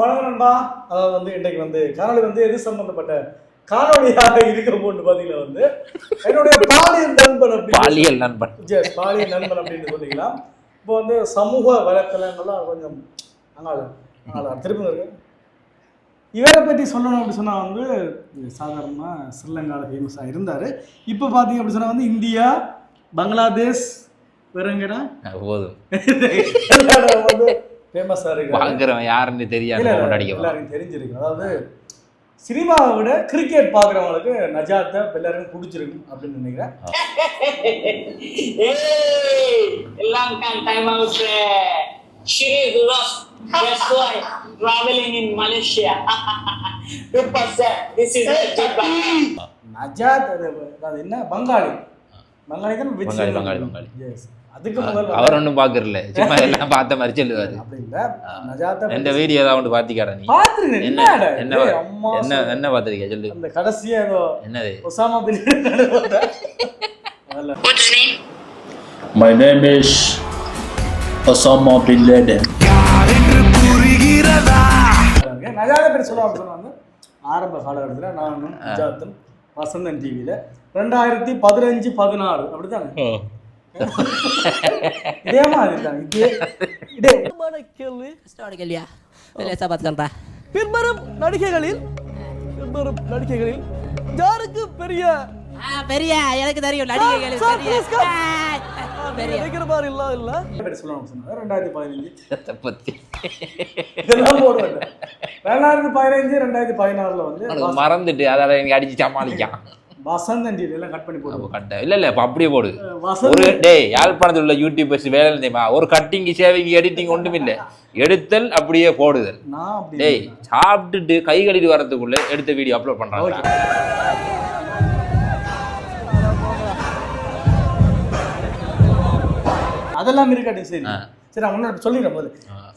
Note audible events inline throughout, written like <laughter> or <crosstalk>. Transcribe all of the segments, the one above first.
மனநண்பா அதாவது வந்து இன்றைக்கு வந்து காணொளி வந்து எது சம்பந்தப்பட்ட காணொளியாக இருக்க போட்டு பாத்தீங்கன்னா வந்து? என்னுடைய பாலியல் நண்பன் அப்படின்னு பாலியல் நண்பன். பாலியல் நண்பன் அப்படின்னு சொல்லிக்கலாம். இப்போ வந்து சமூக வலைத்தளங்கள்லாம் கொஞ்சம் அங்கால அங்கால திருப்பி இருக்கு. இவரை பற்றி சொல்லணும் அப்படி சொன்னா வந்து சாதாரணமாக ஸ்ரீலங்காவில் ஃபேமஸாக இருந்தார். இப்போ பார்த்தீங்க அப்படி சொன்னா வந்து இந்தியா பங்களாதேஷ் வேறங்கடா போதும் ஃபேமஸாக இருக்கு பாக்குறவன் யாருன்னு தெரியாது எல்லாருக்கும் தெரிஞ்சிருக்கு அதாவது சினிமாவை விட கிரிக்கெட் பார்க்குறவங்களுக்கு நஜாத்தை எல்லாருக்கும் பிடிச்சிருக்கும் அப்படின்னு நினைக்கிறேன் time out there. She lost. That's why traveling in Malaysia. <laughs> Super sir, this is the Japan. நஜாத் அது அது என்ன பங்காளி அதுக்கு அவர் ஒன்றும் சும்மா <laughs> எல்லாம் பார்த்த மாதிரி சொல்லுவாரு. அப்படி இல்ல. நஜாத்தை எந்த வீடியோ ஏதாவது ஒன்று பாத்திக்காடா நீ? என்ன என்ன என்ன என்ன பாத்திருக்க சொல்லு. அந்த கடைசியா ஏதோ என்னது? Osama bin? My name is Osama bin Laden. நஜாத்தை பேர் சொல்லுவாங்க சொன்னா வந்து ஆரம்ப காலகட்டத்தில் நானும் நஜாத்தும் வசந்தன் டிவியில ரெண்டாயிரத்தி பதினஞ்சு பதினாறு. அப்படித்தானே? <laughs> இதே மாதிரி தான். இதே இதே. கேள்வி கஷ்டமான கேள்வியா? லேசா பார்த்து சொல்றா. பின்வரும் நடிகைகளில் பின்வரும் நடிகைகளில் யாருக்கு பெரிய பெரிய எனக்கு தெரியும். நினைக்கிற மாதிரி இல்ல இல்ல. ரெண்டாயிரத்தி பதினஞ்சு. பத்தி. ரெண்டாயிரத்தி பதினஞ்சு ரெண்டாயிரத்தி பதினாறுல வந்து மறந்துட்டு அதால எனக்கு அடிச்சு சமாளிக்கான். எல்லாம் கட் பண்ணி போடுவோம் கட்ட இல்ல இல்ல அப்படியே போடு. ஒரு வசந்த் டேய் யாழ்ப்பாணத்தில் உள்ள யூடியூபர்ஸ் வேலை இல்லை தெரியுமா? ஒரு கட்டிங் சேவிங் எடிட்டிங் ஒன்றும் இல்லை. எடுத்தல் அப்படியே போடுதல். டேய் சாப்பிட்டுட்டு கை கழுவி வரதுக்குள்ள எடுத்த வீடியோ அப்லோட் பண்றாங்க. அதெல்லாம் இருக்கட்டும் சரி. சரி நான் முன்னாடி சொல்லிடுறேன் முதல்ல.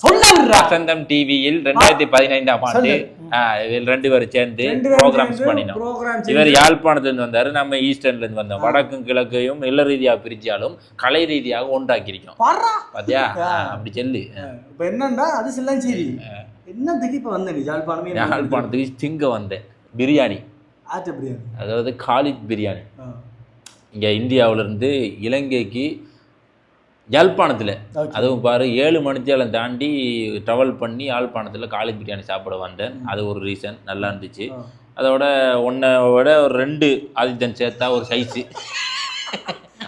சொல்லுறா வசந்தம் டிவியில் ரெண்டாயிரத்தி பதினைந்தாம் ஆண்டு இவர்கள் ரெண்டு பேரும் சேர்ந்து ப்ரோக்ராம்ஸ் பண்ணினோம். இவர் செஞ்சு- யாழ்ப்பாணத்துல இருந்து வந்தாரு நம்ம ஈஸ்டர்ன்ல இருந்து வந்தோம். வடக்கும் கிழக்கையும் இல்ல ரீதியா பிரிச்சாலும் கலை ரீதியாக ஒன்றாக்கியிருக்கோம். பாடுறா. பாத்தியா? அப்படி சொல்லு. இப்ப என்னன்னா அது செல்லாம் சரி என்னத்துக்கு இப்ப வந்த நீ ஜாழ்ப்பாணமே யாழ்ப்பாணத்துக்கு திங்க வந்தேன். பிரியாணி. ஆச்ச பிரியாணி. அதாவது காலித் பிரியாணி. இங்க இந்தியாவுல இருந்து இலங்கைக்கு யாழ்ப்பாணத்துல. அதுவும் பாரு ஏழு மணித்தேலம் தாண்டி ட்ராவல் பண்ணி யாழ்ப்பாணத்துல காலித் பிரியாணி சாப்பிட வந்தேன். அது ஒரு ரீசன் நல்லா இருந்துச்சு. அதோட ஒன்றை விட ஒரு ரெண்டு ஆதித்தன் சேர்த்தா ஒரு சைஸு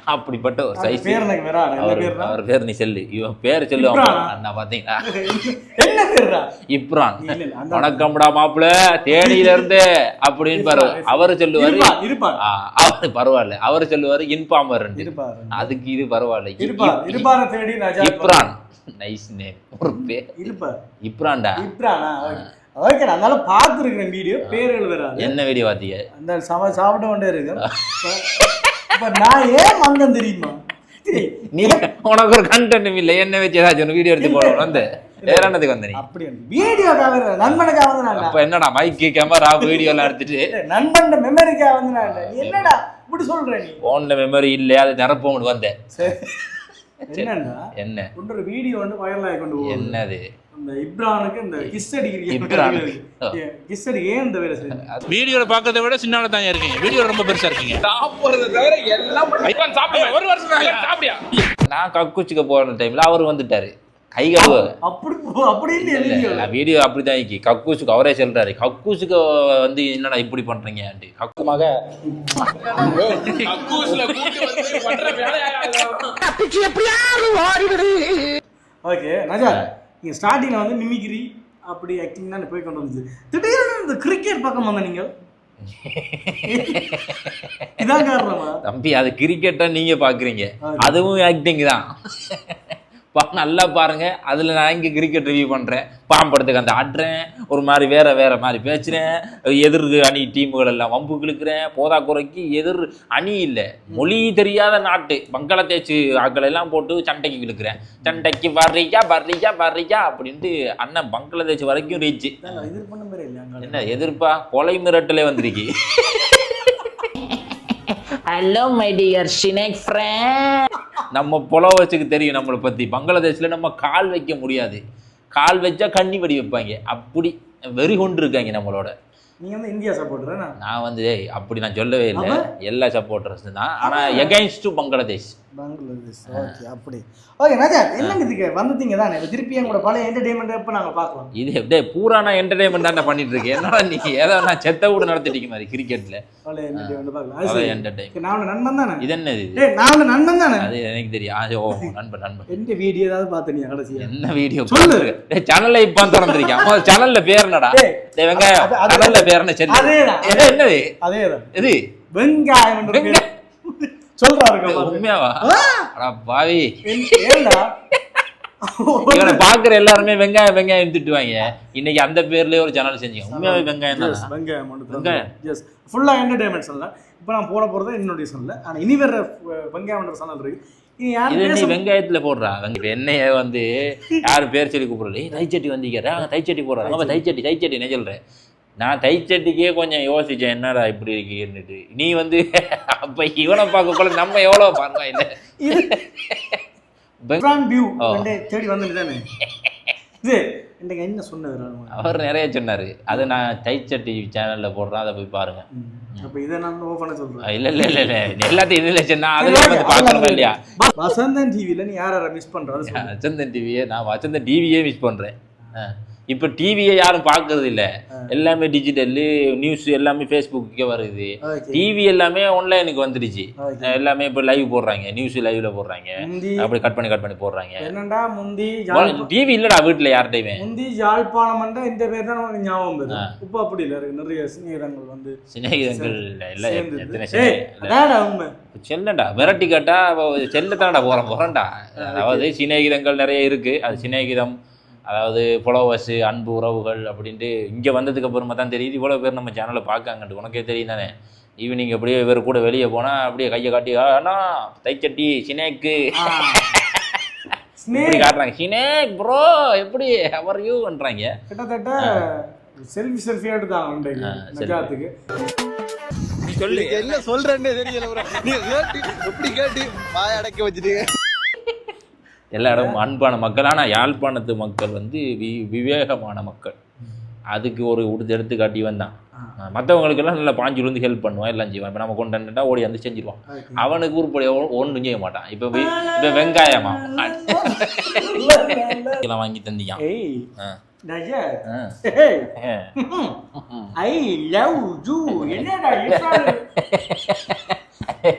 அப்படிப்பட்ட ஒரு சைஸ் பேர் எனக்கு வேறா என்ன அவர் பேர் நீ சொல்லு. இவன் பேர் சொல்லு? அண்ணா பாத்தீங்களா <laughs> என்ன பேர்டா இப்ரான். வணக்கம்டா மாப்பிள தேனியில இருந்து <laughs> அப்படின்னு பாரு. அவர் சொல்லுவாரு அவரு பரவாயில்ல. அவர் சொல்லுவாரு இன்பாமர் அதுக்கு இது பரவாயில்ல. நான் இப்ரான். நைஸ் நேம் ஒரு பேர் இப்ரான்டா? இப்ரானா? ஓகே. அதனால பார்த்துருக்கிறேன் வீடியோ. பேர்கள் வராது என்ன வீடியோ பாத்தீங்க அந்த சம சாப்பிட கொண்டே இருக்கு. நான் ஏன் வந்தேன் தெரியுமா? நீ உனக்கு ஒரு கண்டென்ட் இல்ல. என்ன வச்சு ஏதாச்சும் ஒரு வீடியோ எடுத்து போடணும். வந்து. வேற என்னதுக்கு வந்த நீ? அப்படி வீடியோக்காக நண்பனுக்காக வந்து நான். அப்ப என்னடா மைக்கு கேமரா வீடியோ எல்லாம் எடுத்துட்டு? நண்பன் மெமரிக்காக வந்து நான். என்னடா இப்படி சொல்ற நீ? போன்ல மெமரி இல்ல அதை நிரப்போம்னு வந்தேன். என்னன்னா என்ன? ஒரு வீடியோ வந்து வைரல் ஆகி கொண்டு என்னது? இந்த இப்ரானுக்கு இந்த கிஸ் அடிக்கிறீங்க. கிஸ் அடிக்க ஏன் இந்த வேலை செய்யுங்க வீடியோல பாக்கிறத விட சின்னால தான் இருக்கீங்க. வீடியோ ரொம்ப பெருசா இருக்கீங்க. சாப்பிடுறத தவிர எல்லாம் சாப்பிடுங்க ஒரு வருஷம் சாப்பிடியா? நான் கக்குச்சிக்க போற டைம்ல அவர் வந்துட்டாரு. கை கழுவ. அப்படி அப்படின்னு இல்ல, வீடியோ. இல்ல, வீடியோ அப்படிதான் இருக்கு. கக்கூசுக்கு அவரே சொல்றாரு. கக்கூசுக்கு வந்து என்னடா இப்படி பண்றீங்க கக்குமாக கக்கூஸ்ல கூட்டி வந்து பண்ற வேலையா? ஓகே நஜா நீங்க ஸ்டார்டிங்ல வந்து மிமிக்ரி அப்படி ஆக்டிங் தான் போய் கொண்டு வந்துச்சு. திடீர்னு இந்த கிரிக்கெட் பக்கம் வந்த நீங்க? <laughs> இதான் காரணமா? தம்பி அது கிரிக்கெட்டா நீங்க பாக்குறீங்க. அதுவும் ஆக்டிங் தான். பா நல்லா பாருங்க. அதுல நான் இங்க கிரிக்கெட் ரிவ்யூ பண்றேன். பாம்படத்துக்கு அந்த ஆடுறேன். ஒரு மாதிரி வேற வேற மாதிரி பேசுறேன். எதிர் அணி டீமுகள் எல்லாம் வம்பு கிழக்கிறேன். போதாக்குறைக்கு எதிர் அணி இல்லை. மொழி தெரியாத நாட்டு. பங்களாதேஷ் ஆட்கள் எல்லாம் போட்டு சண்டைக்கு இழுக்கிறேன் சண்டைக்கு வர்றீயா வர்றீயா வர்றீயா அப்படின்ட்டு அண்ணன் பங்களாதேஷ் வரைக்கும் ரீச் நாங்க இது பண்ண மாதிரி இல்லையா அங்க? என்ன எதிர்ப்பா? கொலை மிரட்டலே வந்திருக்கு. <laughs> Hello, my dear snake friend. நம்ம புலவச்சுக்கு தெரியும் நம்மளை பற்றி பங்களாதேஷில் நம்ம கால் வைக்க முடியாது. கால் வச்சா கண்ணி வெடி வைப்பாங்க. அப்படி வெறி கொண்டு இருக்காங்க நம்மளோட. நீங்க வந்து இந்தியா சப்போர்ட்டர் நான் வந்து ஏய், அப்படி நான் சொல்லவே இல்லை. எல்லா சப்போர்ட்டர்ஸ் தான். ஆனா எகைன்ஸ்ட் பங்களாதேஷ் பங்களாதேஷ் ஓகே அப்படி. ஓகே ராஜா என்னங்க இதுக்கு? வந்துட்டீங்க தானே? இப்ப திருப்பி எங்களோட பழைய என்டர்டைன்மெண்ட் எப்போ நாங்க பார்க்கலாம்? இது எப்படியே பூரா நான் என்டர்டைன்மெண்ட் தான் பண்ணிட்டு இருக்கேன். என்னடா நீ? ஏதோ நான் செத்த கூட நடத்திட்டு மாதிரி கிரிக்கெட்ல பழைய என்டர்டைன்மெண்ட் பார்க்கலாம். அது Okay, நான் நண்பன் தானே? இது என்னது இது? நான் நண்பன் தானே? அது எனக்கு தெரியும். ஆ, ஓ நண்பன் நண்பன். எந்த வீடியோ ஏதாவது பார்த்தீங்க கடைசியா? என்ன வீடியோ சொல்லு. சேனல்ல இப்ப திறந்திருக்கேன். அம்மா சேனல்ல பேர் என்னடா? வெங்காயம் சேனல்ல பேர் என்ன சொல்லு என்னது அதேதான் இது வெங்காயம். சொல்றாரு உண்மையாவா பாவி இவனை பாக்குற எல்லாருமே வெங்காயம் வெங்காயம் திட்டுவாங்க இன்னைக்கு அந்த பேர்லயே ஒரு சேனல் செஞ்சீங்க உண்மையாவே வெங்காயம் தான் வெங்காயம் வெங்காயம். எஸ் ஃபுல்லாக என்டர்டைன்மெண்ட் சொல்லல இப்போ நான் போட போகிறது என்னுடைய சொல்லல ஆனால் இனி வேற வெங்காயம் சேனல் இருக்கு இது வெங்காயத்துல போடுறா. என்னைய வந்து யாரு பேர் சொல்லி கூப்பிடுறது ஏய் தைச்சட்டி வந்தீங்க தைச்சட்டி போடுறாங்க அப்ப தைச்சட்டி தைச்சட்டி நான் சொல்றேன். நான் தைச்சட்டிக்கே கொஞ்சம் யோசிச்சேன். என்னடா இப்படி இருக்கீன்னுட்டு நீ வந்து <laughs> அப்ப இவனை கூட நம்ம எவ்வளவு பாருங்க இல்ல. தேடி வந்துட்டு தானே? இது. இன்றைக்கு என்ன சொன்னது அவர் நிறைய சொன்னாரு. அது நான் தைச்சட்டி சேனல்ல போடுறேன் அதை போய் பாருங்க. அப்போ இதை நான் ஓ பண்ண சொல்கிறேன் இல்ல இல்ல இல்ல இல்ல. எல்லாத்தையும் இதுல சொன்னா அதுல வந்து பார்க்கணுமா இல்லையா? வசந்தன் டிவியில் நீ யார் யாரை மிஸ் பண்ணுறது வசந்தன் டிவியே நான் வசந்தன் டிவியே மிஸ் பண்றேன். ஆ. இப்ப டிவியை யாரும் பார்க்கறது இல்ல. எல்லாமே டிஜிட்டல்லு நியூஸ் எல்லாமே ஃபேஸ்புக்கே வருது. டிவி எல்லாமே ஆன்லைனுக்கு வந்துடுச்சு எல்லாமே இப்போ லைவ் போடுறாங்க. நியூஸ் லைவ்ல போடுறாங்க. அப்படி கட் பண்ணி கட் பண்ணி போடுறாங்க. என்னண்டா முந்தி டிவி இல்லடா வீட்டுல யார்கிட்டயுமே. முந்தி யாழ்ப்பாணம் இந்த பேர் தான் நமக்கு ஞாபகம் வருது இப்போ அப்படி இல்லை. இருக்கு. நிறைய சிநேகிதங்கள் வந்து சிநேகிதங்கள் இல்ல. எத்தனை செல்லண்டா விரட்டி கேட்டா செல்லத்தானடா போறோம் போறேன்டா. அதாவது சிநேகிதங்கள் நிறைய இருக்கு. அது சிநேகிதம் அதாவது ஃபாலோவர்ஸ் அன்பு உறவுகள் அப்படின்ட்டு இங்கே வந்ததுக்கு அப்புறமா தான் தெரியுது. இவ்வளோ பேர் நம்ம சேனலை பார்க்காங்கன்ட்டு. உனக்கே தெரியும் தானே. ஈவினிங் அப்படியே இவர் கூட வெளியே போனால் அப்படியே கையை காட்டி "ஆ, அண்ணா தைச்சட்டி சினேக்கு. காட்டுறாங்க. சினேக் ப்ரோ எப்படி? அவர் யூன்றாங்க கிட்டத்தட்ட செல்ஃபி செல்ஃபி எடுத்தாங்க சொல்லு என்ன சொல்றேன்னு தெரியல bro. நீ கேட்டு எப்படி கேட்டு வாய அடக்க வச்சுட்டீங்க எல்லா இடமும் அன்பான மக்கள். ஆனால் யாழ்ப்பாணத்து மக்கள் வந்து வி விவேகமான மக்கள். அதுக்கு ஒரு உடுத்து எடுத்துக்காட்டி வந்தான் மற்றவங்களுக்கெல்லாம் நல்லா பாஞ்சு விழுந்து ஹெல்ப் பண்ணுவான் எல்லாம் செய்வான். இப்போ நம்ம கொண்டாண்டா ஓடி வந்து செஞ்சிருவான். அவனுக்கு உருப்படி ஒன்றும் செய்ய மாட்டான். இப்போ இப்போ வெங்காயமா? இதெல்லாம் வாங்கி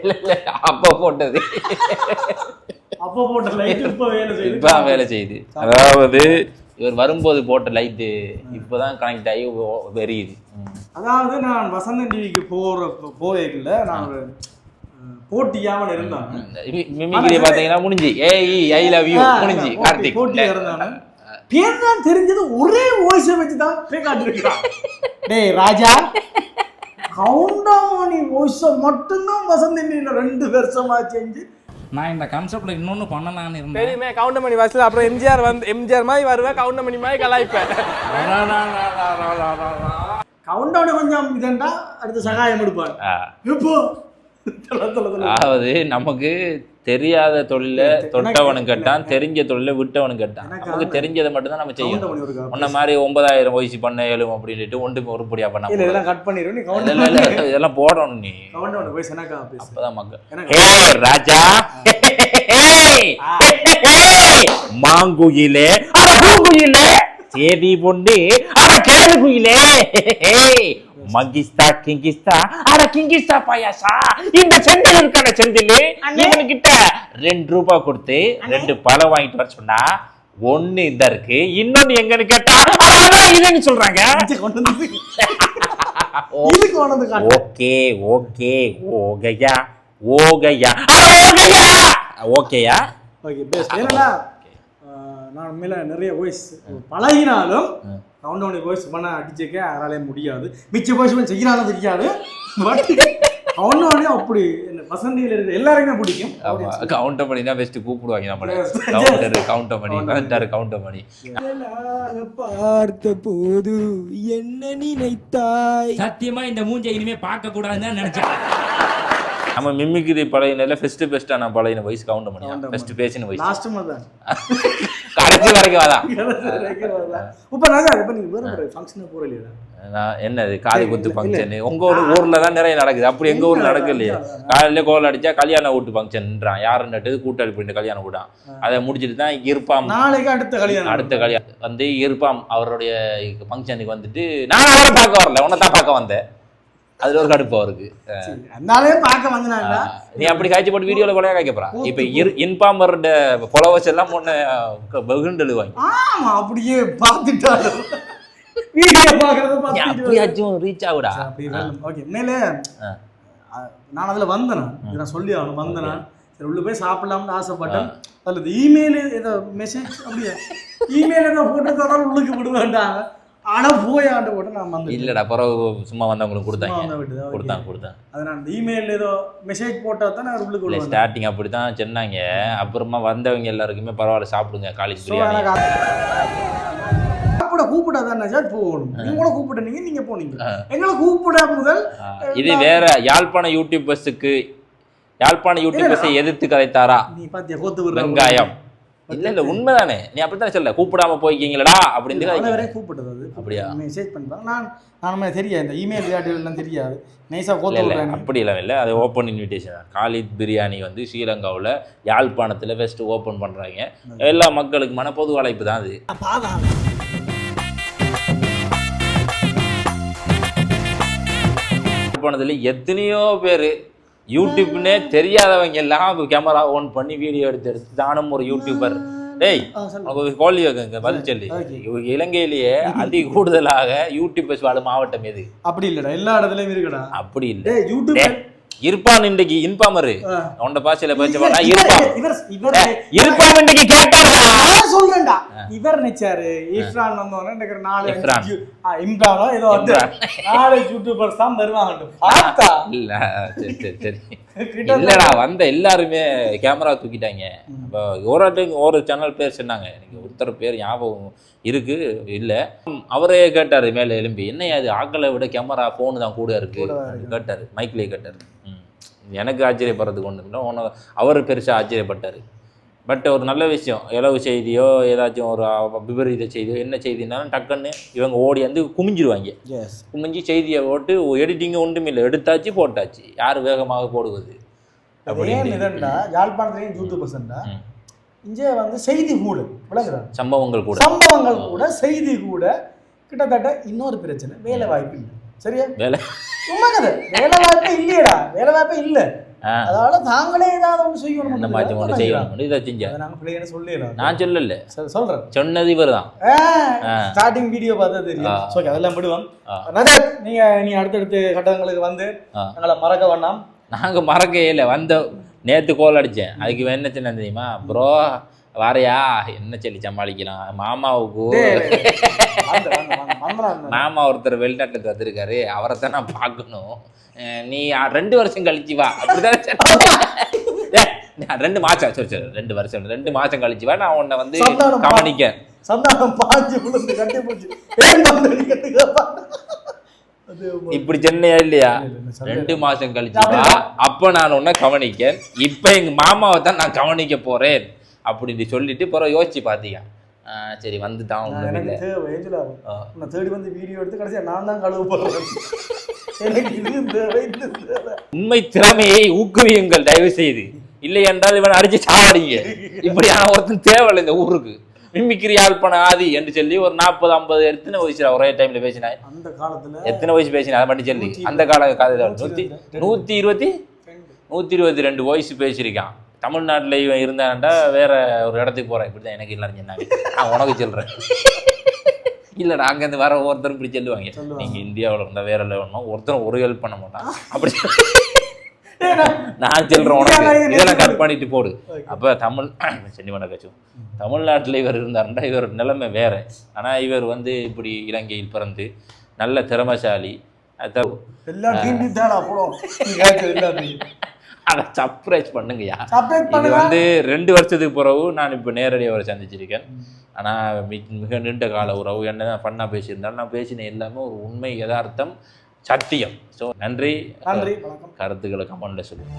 இல்ல, அப்போ போட்டது. அப்போ போட்ட லைட் இப்போ வேலை செய்யுது. இப்போ வேலை செய்யுது. அதாவது இவர் வரும்போது போட்ட லைட்டு இப்போதான் கனெக்ட் ஆகி ம். அதாவது நான் வசந்தன் டிவிக்கு போற போவேக்கில்ல நான் ஒரு போட்டியாமல் இருந்தாங்க. மிமிக்ரி முடிஞ்சு. ஏய் ஐ லவ் யூ முடிஞ்சு கார்த்திக். போட்டியா இருந்தாங்க. பேர் தான் தெரிஞ்சது ஒரே வாய்ஸை வச்சு தான் பேர் காட்டிருக்கான் <laughs> டேய் ராஜா கவுண்டமணி வாய்ஸை மட்டும்தான் டிவியில் ரெண்டு வருஷமா செஞ்சு நான் இந்த கான்செப்ட்ல இன்னொன்னு பண்ணலாம்னு இருந்தேன். தெரியுமே கவுண்டமணி வாசல் அப்புறம் எம்ஜிஆர் வந்து எம்ஜிஆர் மாதிரி வருவேன் கவுண்டமணி மாதிரி கலாய்ப்பேன். கவுண்டமணி கொஞ்சம் இதண்டா அடுத்து சகாயம் தல, தல. அதாவது நமக்கு தெரியாத தொழில தொட்டவனும் கட்டான் தெரிஞ்ச தொழில விட்டவனும் கட்டான். நமக்கு. தெரிஞ்சதை மட்டும் தான் நம்ம செய்யணும். உன்ன மாதிரி ஒன்பதாயிரம் வயசு பண்ண இயலும் அப்படின்ட்டு ஒன்றுமே உருப்படியா பண்ண இதெல்லாம் கட் இல்ல, இதெல்லாம் போடணும் நீ. அப்பதான் மக்கள் ராஜா. மாங்குயிலே அட பூங்குயிலே சேதி பொண்ணு அட கேடு குயிலே மங்கிஸ்தா கிங்கிஸ்தா அட கிங்கிஸ்தா பாயாசா. இந்த செந்தில் இருக்கான செந்தில் இவனுக்கிட்ட ரெண்டு ரூபாய் கொடுத்து ரெண்டு பழம் வாங்கிட்டு வர சொன்னா ஒண்ணு இந்த இருக்கு இன்னொன்னு எங்கன்னு கேட்டா "அட, அதான் இதுன்னு சொல்றாங்க ஓகே ஓகே ஓகையா ஓகையா. ஓகையா ஓகேயா. ஓகே பெஸ்ட் நான் உண்மையில நிறைய வாய்ஸ் பழகினாலும் கவுண்டவுனி வாய்ஸ் பண்ண அடிச்சுக்க யாராலே முடியாது. மிச்ச வாய்ஸ் பண்ண செய்யறாலும் தெரியாது. பட் கவுண்டவுனி அப்படி என்ன வசந்தியில் இருக்கிற எல்லாருக்குமே பிடிக்கும். கவுண்டர் பண்ணி தான் பெஸ்ட் கூப்பிடுவாங்க நம்மள. கவுண்டர் கவுண்டர் பண்ணி கவுண்டர் பண்ணி. பார்த்த போது என்ன நினைத்தாய்? சத்தியமா இந்த மூஞ்சை இனிமே பார்க்க கூடாதுன்னு தான் நினைச்சேன். நம்ம மிமிக்ரி பழையினில் ஃபெஸ்ட்டு பெஸ்ட்டாக நான் பழையின வயசு கவுண்ட் பண்ணியா ஃபெஸ்ட்டு பேசின வயசு லாஸ்ட் தான். <laughs> கடைசி வரைக்கும் அதான் இப்ப நாங்க இப்ப நீங்க வேற ஃபங்க்ஷனுக்கு போற இல்லையா நான் என்னது காது குத்து ஃபங்க்ஷனு உங்க ஊர் ஊர்ல தான் நிறைய நடக்குது. அப்படி எங்க ஊர்ல நடக்கு இல்லையா காலையில கோல் அடிச்சா கல்யாண வீட்டு ஃபங்க்ஷன்ன்றான் யாரும் நட்டு கூட்டாளி பண்ணிட்டு கல்யாணம் கூட்டான் அதை முடிச்சிட்டு தான் இருப்பாம் நாளைக்கு அடுத்த கல்யாணம். அடுத்த கல்யாணம். வந்து இருப்பாம் அவருடைய ஃபங்க்ஷனுக்கு வந்துட்டு நான் அவரை பார்க்க வரல. உன்னை தான் பார்க்க வந்தேன். அதுல ஒரு கடுப்பு அவருக்கு. அதனாலே பார்க்க வந்தாங்க நீ அப்படி காய்ச்சி போட்டு வீடியோல கூட காய்க்க போறா? இப்ப இன்பாமரோட ஃபாலோவர்ஸ் எல்லாம் முன்ன வெகுண்டெழுவாங்க. ஆமா அப்படியே பார்த்துட்டாலும் வீடியோ பார்த்துட்டு அப்படியாச்சும் ரீச் ஆகுடா. ஓகே மேலே நான் அதுல வந்தேன்? நான் சொல்லி ஆகணும் வந்தேன்? சரி உள்ள போய் சாப்பிடலாம்னு ஆசைப்பட்டேன். அதில் இந்த இமெயில் ஏதோ மெசேஜ் அப்படியே? இமெயில் ஏதோ போட்டு உள்ளுக்கு விடுவேன்டாங்க ஆனா போய் ஆண்டு போட்டு நான் வந்து இல்லடா பிறகு சும்மா வந்தவங்களுக்கு கொடுத்தாங்க. கொடுத்தாங்க கொடுத்தாங்க அது நான் இந்த இமெயில் ஏதோ மெசேஜ் போட்டா தான் நான் உள்ளுக்கு ஸ்டார்டிங் அப்படி தான் சொன்னாங்க. அப்புறமா வந்தவங்க எல்லாருக்குமே பரவாயில்ல சாப்பிடுங்க காலேஜ் பிரியாணி. சாப்பிட கூப்பிடாதான் சார் போகணும். நீங்க கூட கூப்பிட்டீங்க நீங்க போனீங்க. எங்களை கூப்பிட முதல் இது வேற யாழ்ப்பாண யூடியூபர்ஸுக்கு யாழ்ப்பாண யூடியூபர்ஸை எதிர்த்து கதைத்தாரா? நீ பாத்தியா கோத்து வெங்காயம். இல்ல இல்ல உண்மைதானே. நீ அப்படித்தானே சொல்ல? கூப்பிடாம போய்க்கீங்களடா அப்படின்னு அவனை கதைக்க. வரை கூப்பிட்டது அப்படியா? மெசேஜ் பண்ணுறான் நான் நான் தெரியாது. இந்த இமெயில் விளையாட்டுகள்லாம் தெரியாது. நைஸாக கோத்து அப்படி இல்லை இல்லை. அது ஓப்பன் இன்விடேஷன் தான் காலித் பிரியாணி வந்து ஸ்ரீலங்காவில் யாழ்ப்பாணத்தில் ஃபஸ்ட்டு ஓப்பன் பண்ணுறாங்க எல்லா மக்களுக்குமான பொது அழைப்பு தான் அது. யாழ்ப்பாணத்தில் எத்தனையோ பேர் யூடியூப்னே தெரியாதவங்க எல்லாம் கேமரா ஓன் பண்ணி வீடியோ எடுத்து எடுத்து தானும் ஒரு யூடியூபர் டேய். உனக்கு கேள்வி வைக்கங்க பதில் சொல்லி. இலங்கையிலேயே அதி கூடுதலாக யூடியூபர்ஸ் வாழும் மாவட்டம் எது? அப்படி இல்லடா எல்லா இடத்துலயும் இருக்குடா. அப்படி இல்லை. டேய் யூடியூப் டேய், இருப்பான் இன்றைக்கு இன்பாமரு. உண்ட பாஷையில பேச போனா இருப்பான். இருப்பான் இன்றைக்கு கேட்டாரா நான் சொல்றேன்டா. இவர் நினைச்சாரு இஃப்ரான் ஒரு நாலு இம்ரானோ ஏதோ வந்து. நாலு யூடியூபர்ஸ் தான் வருவாங்க பார்த்தா? இல்ல சரி சரி சரி. இல்லடா வந்த எல்லாருமே கேமரா தூக்கிட்டாங்க. ஒரு ஒரு சேனல் பேர் சொன்னாங்க. எனக்கு ஒருத்தர் பேர் ஞாபகம் இருக்கு இல்ல. அவரே கேட்டாரு மேல எலும்பி என்ன அது ஆக்களை விட கேமரா ஃபோனு தான் கூட இருக்கு? கேட்டாரு மைக்லேயே கேட்டாரு. எனக்கு ஆச்சரியப்படுறதுக்கு ஒன்று இல்லை. உன அவர் பெருசா ஆச்சரியப்பட்டாரு. பட் ஒரு நல்ல விஷயம் இலவு செய்தியோ ஏதாச்சும் ஒரு விபரீத செய்தியோ என்ன செய்தினாலும் டக்குன்னு இவங்க ஓடி வந்து குமிஞ்சிருவாங்க. குமிஞ்சி செய்தியை போட்டு எடிட்டிங் ஒன்றும் இல்லை. எடுத்தாச்சு போட்டாச்சு. யார் வேகமாக போடுவது? இதண்டா யாழ்ப்பாணத்துலயும் யூடியூபர்ஸ்டா ம். இங்கே வந்து செய்தி கூட சம்பவங்கள் கூட. சம்பவங்கள் கூட செய்தி கூட கிட்டத்தட்ட இன்னொரு பிரச்சனை வேலை வாய்ப்பு இல்லை. சரியா? வேலை சும்மா கதை வேலை வாய்ப்பே இல்லையடா. வேலை வாய்ப்பே இல்லை. ஆ. அதனால தாங்களே ஏதாவது ஒன்று செய்யணும் இந்த மாதிரி ஒன்று செய்யணும்? இதை செஞ்ச. அதை நாங்கள் பிள்ளைங்க சொல்லலாம் நான் சொல்லல. சரி சொல்கிறேன் சொன்னது இவர் தான். ஸ்டார்டிங் வீடியோ பார்த்தா தெரியும். ஓகே அதெல்லாம் விடுவோம். நதர் நீங்க நீ அடுத்தடுத்து கட்டங்களுக்கு வந்து. எங்களை மறக்க வேண்டாம் நாங்கள் மறக்கவே இல்லை. வந்த நேற்று கோல் அடித்தேன் அதுக்கு என்ன சொன்ன தெரியுமா? ப்ரோ வாரையா? என்ன சொல்லி சமாளிக்கலாம்? மாமாவுக்கு மாமா ஒருத்தர் வெளிநாட்டுக்கு வந்திருக்காரு. அவரை தான் நான் பார்க்கணும். நீ ரெண்டு வருஷம் கழிச்சு வா. அப்படிதான் ரெண்டு மாசம் சரி சரி ரெண்டு வருஷம் ரெண்டு மாசம் கழிச்சு வா. நான் உன்னை வந்து கவனிக்க சந்தானம் பாஞ்சு விழுந்து கட்டி இப்படி சொன்னியா இல்லையா. ரெண்டு மாசம் கழிச்சு வா. அப்ப நான் உன்னை கவனிக்க இப்ப எங்க மாமாவை தான் நான் கவனிக்க போறேன். அப்படின்னு சொல்லிட்டு பிறகு யோசிச்சு பாத்தீங்க சரி வந்து தான் நான் ஒண்ணும் எனக்கு இல்லை. உன்னை தேடி வந்து வீடியோ எடுத்து கடைசியா நான் தான் கழுவு போடுறேன். எனக்கு இது தேவை இது தேவை. உண்மை திறமையை ஊக்குவியுங்கள் தயவு செய்து இல்லை என்றால் இவன் அடிச்சு சாவடிங்க இப்படியான ஒருத்தன் தேவையில்லை இந்த ஊருக்கு. மிமிக்கிரி யாழ்ப்பாண ஆதி என்று சொல்லி ஒரு நாற்பது ஐம்பது எத்தனை வயசு ஒரே டைம்ல பேசினாய்? அந்த காலத்துல எத்தனை வயசு பேசினா அதை மட்டும் சொல்லி. அந்த கால கதை நூத்தி நூத்தி இருபத்தி நூத்தி இருபத்தி ரெண்டு வயசு பேசியிருக்கான். தமிழ்நாட்டுல இவன் இருந்தான்டா வேற ஒரு இடத்துக்கு போறேன். இப்படிதான் எனக்கு எல்லாரும் சொன்னாங்க. நான் உனக்கு சொல்றேன். இல்லடா அங்கேருந்து வர ஒருத்தரும் இப்படி சொல்லுவாங்க. நீங்க இந்தியாவுல இருந்தா வேற லெவலும் ஒருத்தரும் ஒரு ஹெல்ப் பண்ண மாட்டான். அப்படி நான் சொல்றேன் உனக்கு. இதெல்லாம் கட் பண்ணிட்டு போடு. அப்ப தமிழ் சென்னிமன கட்சி தமிழ்நாட்டுல இவர் இருந்தாருண்டா இவர் நிலைமை வேற. ஆனா இவர் வந்து இப்படி இலங்கையில் பிறந்து நல்ல திறமைசாலி. அத- அதை சர்ப்ரைஸ் பண்ணுங்கய்யா. இது. வந்து ரெண்டு வருஷத்துக்கு பிறகு நான் இப்போ நேரடியாக அவரை சந்திச்சிருக்கேன். ஆனால் மிக நீண்ட கால உறவு. என்ன தான் பண்ணா பேசியிருந்தாலும் நான் பேசின எல்லாமே ஒரு உண்மை யதார்த்தம் சத்தியம். ஸோ நன்றி. நன்றி கருத்துக்களை கமெண்ட்ல சொல்லுங்க.